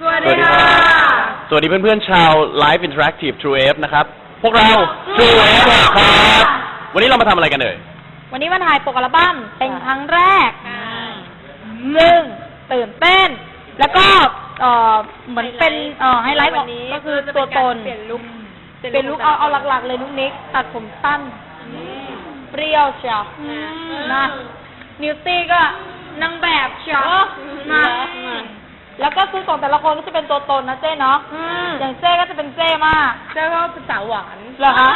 สวัสดีค่ะ สวัสดีเพื่อนๆชาว Live Interactive True F นะครับ พวกเรา True F ครับ วันนี้เรามาทำอะไรกันเอ่ย วันนี้มาถ่ายปกอัลบั้มเป็นครั้งแรกซึ่งตื่นเต้น แล้วก็เอ่อเหมือนเป็นเอ่อไฮไลท์ของก็คือตัวตน เปลี่ยนลุคเป็นลุคเอาเอาหลักๆ เลยนุกนิกตัดผมสั้นเปรี้ยวเชียวนะนิวตี้ก็นางแบบเชียวนะ แล้วก็คือของแต่ละคนก็จะเป็นตัวตนนะเจ้เนาะอย่างเจ้ก็จะเป็นเจ้มากเจ้าก็เป็นสาวหวานเหรอคะ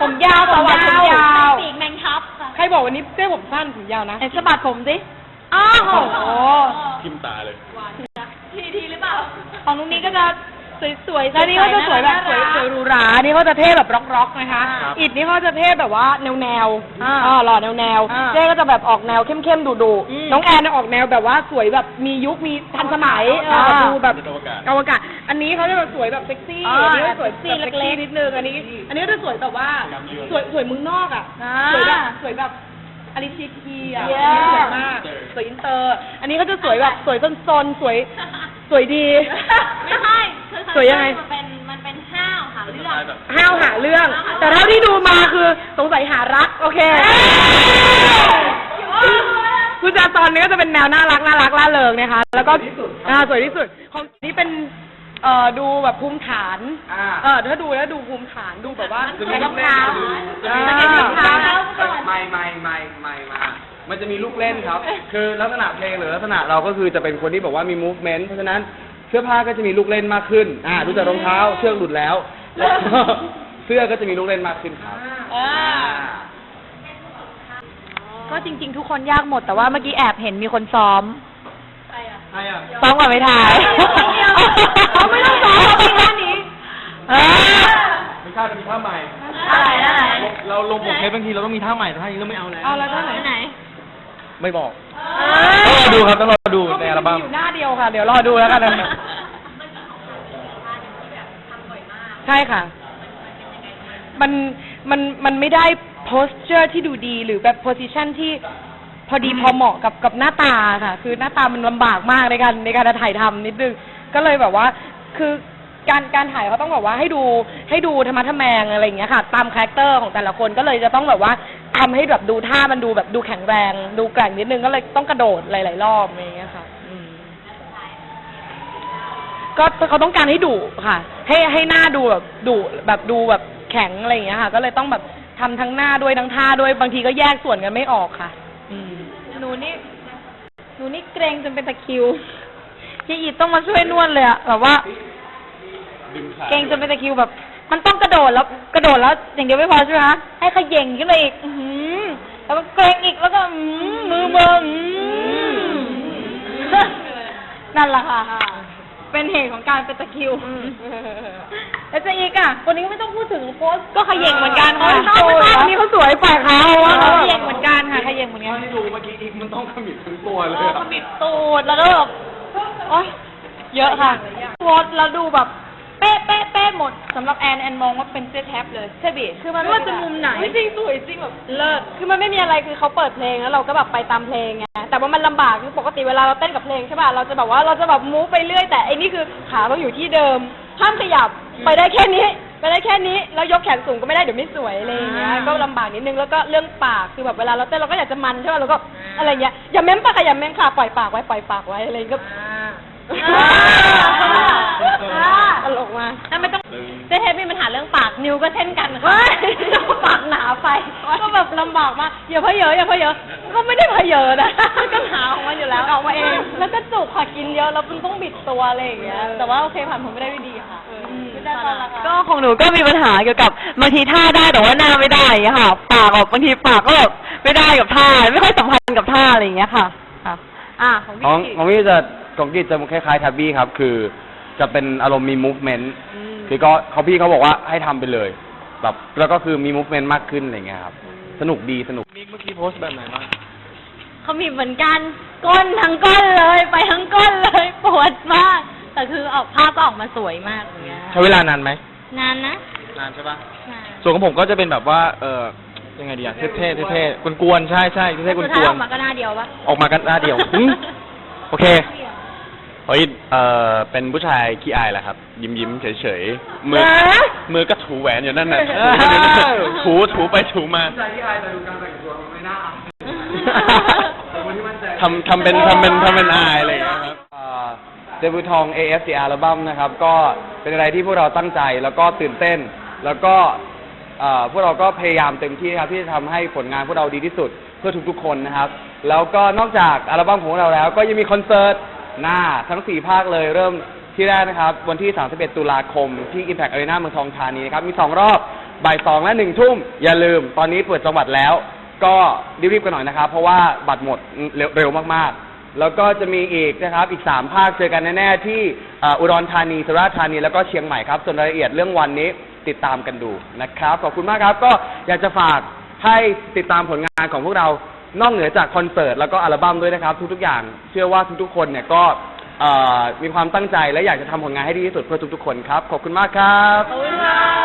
ผมยาวสาวผมยาวปีกแมงทับใครบอกวันนี้เจ้ผมสั้นผมยาวนะไหนสะบัดผมสิอ้าวโอ้โหทิมตาเลยทีทีหรือเปล่าของนุกนิกก็จะ สวยๆแล้วนี่ก็จะสวยแบบสวยน่าสรัวยกหรูหรา นี่เขาจะเท่แบบร็อกๆนะคะ ครับอิดนี่เขาจะเท่แบบว่าแนวแนวๆอ่าอ่าหล่อแนวแนวๆอ่าเจ้ก็จะแบบออกแนวเข้มๆดุอืมๆน้องแอนเนี่ยออกแนวแบบว่าสวยแบบมียุค มีทันสมัยเอออ่าดูแบบอวกาศ อวกาศ อันนี้เขาจะแบบสวยแบบเซ็กซี่อ่าอันนี้ก็สวยเซ็กซี่แบบเล็กๆนิดนึง อันนี้ อันนี้ก็จะสวยแบบว่าสวยสวยเมืองนอกอะ อ่าสวยแบบสวยแบบอลิชีคีอะเย้อันนี้สวยมาก สวยอินเตอร์ อันนี้ก็จะสวยแบบสวยซนๆสวยสวยดี ไม่ใช่คือ สวยยังไง มันเป็นมันเป็นห้าวค่ะเรื่องห้าวหาเรื่อง แต่เท่าที่ดูมาคือสงสัยหารัก โอเคคุณจาตอนนี้ก็จะเป็นแนวน่ารักน่ารักล่าเริงนะคะ แล้วก็อ่าสวยที่สุด ของนี่เป็นเอ่อดูแบบภูมิฐาน เออถ้าดูแล้วดูภูมิฐานดูแบบว่าจะมีลูกเล่นอ่าจะมีลูกเล่นไม่ไม่ไม่ไม่มามันจะมีลูกเล่นครับ คือลักษณะเพลงหรือลักษณะเราก็คือจะเป็นคนที่บอกว่ามี movement เพราะฉะนั้น เสื้อผ้าก็จะมีลูกเล่นมากขึ้น อ่าดูจากรองเท้า เชือกหลุดแล้วแล้วก็เสื้อก็จะมีลูกเล่นมากขึ้นครับ อ่า ก็จริง ๆ ทุกคนยากหมดแต่ว่าเมื่อกี้แอบเห็นมีคนซ้อมใช่อะ ซ้อมก่อนไปถ่ายเขาไม่ต้องซ้อมเขามีท่านี้ เออ ไม่ใช่เรามีท่าใหม่ อะไรอะไร เราลงผมเทปบางทีเราต้องมีท่าใหม่แต่ท่านี้เราไม่เอาแล้ว เอาแล้วท่าไหน ไหนไม่บอกต้องรอดูครับต้องรอดูในอัลบั้มอยู่หน้าเดียวค่ะ เดี๋ยวรอดูแล้วกันนะใช่ค่ะ มันมันมันไม่ได้ posture ที่ดูดีหรือแบบ position ที่พอดีพอเหมาะกับกับหน้าตาค่ะ คือหน้าตามันลำบากมากในการในการจะถ่ายทำนิดนึง ก็เลยแบบว่า คือ การการถ่ายเขาต้องแบบว่าให้ดูให้ดูธรรมะทแมงอะไรอย่างเงี้ยค่ะ ตามคาแรคเตอร์ของแต่ละคนก็เลยจะต้องแบบว่าทำให้แบบดูท่ามันดูแบบดูแข็งแรง ดูแกร่งนิดนึงก็เลยต้องกระโดดหลาย ๆ รอบอะไรอย่างเงี้ยค่ะอืมก็เขาต้องการให้ดุค่ะ ให้ให้หน้าดูแบบดุแบบดูแบบแข็งอะไรอย่างเงี้ยค่ะ ก็เลยต้องแบบทำทั้งหน้าด้วยทั้งท่าด้วยบางทีก็แยกส่วนกันไม่ออกค่ะ อืม หนูนี่ หนูนี่เกรงจนเป็นตะคริวพี่อีต้องมาช่วยนวดเลยอะแบบว่า ดึงขาเกรงจนเป็นตะคริวแบบ มันต้องกระโดดแล้วกระโดดแล้วอย่างเดียวไม่พอใช่ไหมคะให้เขย่งขึ้นไปอีก อื้อหือแล้วก็เกรงอีกแล้วก็อื้อมือเบิงนั่นแหละค่ะ เป็นเหตุของการเป็นตะคริว แล้วเจะอีกอะ คนนี้ก็ไม่ต้องพูดถึงโพสต์ก็เขย่งเหมือนกันอ๋อค่ะไม่ต้องอันนี้เขาสวยฝ่ายเขาเอว่าอเขาเขแบบย่งเหมือนกันค่ะเขย่งเหมือนกัน ที่ดูเมื่อกี้อีกมันต้องขมิบทั้งตัวเลยเอออะขมิบตูดแล้วก็แบบโอ๊ยเยอะค่ะโพสต์แล้วดูแบบ เป๊ะเป๊ะเป๊ะหมดสำหรับแอนแอนมองว่าเป็นเจ๊แท็บเลยใช่บิคือมันไม่ว่าจะมุมไหนจริงสวยจริงแบบเลิศคือมันไม่มีอะไรคือเขาเปิดเพลงแล้วเราก็แบบไปตามเพลงไงแต่ว่ามันลำบากคือปกติเวลาเราเต้นกับเพลงใช่ป่ะเราจะแบบว่าเราจะแบบมูฟไปเรื่อยแต่ไอ้นี่คือขาต้องอยู่ที่เดิมห้ามขยับไปได้แค่นี้ ไปได้แค่นี้แล้วยกแขนสูงก็ไม่ได้เดี๋ยวไม่สวยอะไรอย่างเงี้ยก็ลำบากนิดนึงแล้วก็เรื่องปากคือแบบเวลาเราเต้นเราก็อยากจะมันใช่ป่ะเราก็อะไรเงี้ยอย่าเม้มปากค่ะอย่าเม้มค่ะปล่อยปากไว้ปล่อยปากไว้อะไรก็ อ่า ตลกมา ถ้าไม่ต้อง ดึง เจ๊แท็บมีปัญหาเรื่องปาก นิวก็เช่นกันค่ะปากหนาไป ก็แบบลำบากมากอย่าเพ้อเยอะอย่าเพ้อเยอะ ก็ไม่ได้เพ้อเยอะนะ ก็หนาของมันอยู่แล้วออกมาเอง แล้วก็จุกค่ะกินเยอะแล้วมันต้องบิดตัวอะไรอย่างเงี้ย แต่ว่าโอเคผ่านผมไม่ได้ด้วยดีค่ะไม่ได้ตอนละค่ะ ก็ของหนูก็มีปัญหาเกี่ยวกับบางทีท่าได้แต่ว่าหน้าไม่ได้อย่างเงี้ยค่ะ ปากแบบบางทีปากก็แบบไม่ได้กับท่า ไม่ค่อยสัมพันธ์กับท่าอะไรอย่างเงี้ยค่ะค่ะอะของพี่ของกิของพี่จะของกิจจะคล้ายๆทับบี้ครับ คือ จะเป็นอารมณ์มี movement คือก็เขาพี่เขาบอกว่าให้ทำไปเลย แบบแล้วก็คือมี movement มากขึ้นอะไรเงี้ยครับ สนุกดีสนุก มิกเมื่อกี้โพสแบบไหนบ้างเขามีเหมือนกันก้นทั้งก้นเลย ไปทั้งก้นเลยปวดมาก แต่คือออกภาพก็ออกมาสวยมากอย่างเงี้ยใช้เวลานานไหม นานนะนานใช่ปะนานส่วนของผมก็จะเป็นแบบว่า เออยังไงดีอะเท่ๆเท่ๆกวนๆใช่ใช่เท่ๆกสุดท้ายวนออกมาก็หน้าเดียวปะ ๆออกมากันหน้าเดียวหึโอเคพ เฮ้ยเอ่อเป็นผู้ชายขี้อายแหละครับ ยิ้มยิ้มๆเฉยๆมือ นะ มือก็ถูแหวนอยู่นั่นน่ะเออถูถูไปถูมาผู้ชายที่อายแต่ดูการแต่งตัวมันไม่น่าอายเป็นคนที่มั่นใจ ทำทำเป็นทำเป็นทำเป็นอายอะไรอย่างเงี้ยครับ เดบิวทอง AFC อัลบั้มนะครับ ก็เป็นอะไรที่พวกเราตั้งใจแล้วก็ตื่นเต้น แล้วก็เอ่อพวกเราก็พยายามเต็มที่ครับที่จะทำให้ผลงานพวกเราดีที่สุดเพื่อทุกๆคนนะครับ แล้วก็นอกจากอัลบั้มของเราแล้ว ก็ยังมีคอนเสิร์ต หน้าทั้ง 4 ภาคเลยเริ่มที่แรกนะครับ วันที่ 31 ตุลาคมที่ Impact Arena เมืองทองธานีนะครับ มี 2 รอบบ่าย2และ1ทุ่ม อย่าลืม ตอนนี้เปิดจังหวัดแล้ว ก็รีบๆกันหน่อยนะครับ เพราะว่าบัตรหมดเร็วมากๆ แล้วก็จะมีอีกนะครับ อีก3ภาคเจอกันแน่ๆที่เอ่อุดรธานีสุราษฎร์ธานีแล้วก็เชียงใหม่ครับ ส่วนรายละเอียดเรื่องวันนี้ติดตามกันดูนะครับ ขอบคุณมากครับ ก็อยากจะฝากให้ติดตามผลงานของพวกเรา นอกเหนือจากคอนเสิร์ตแล้วก็อัลบั้มด้วยนะครับ ทุกๆอย่างเชื่อว่าทุกๆคนเนี่ยก็เอ่อมีความตั้งใจและอยากจะทำผลงานให้ดีที่สุดเพื่อทุกๆคนครับ ขอบคุณมากครับ ขอบคุณค่ะ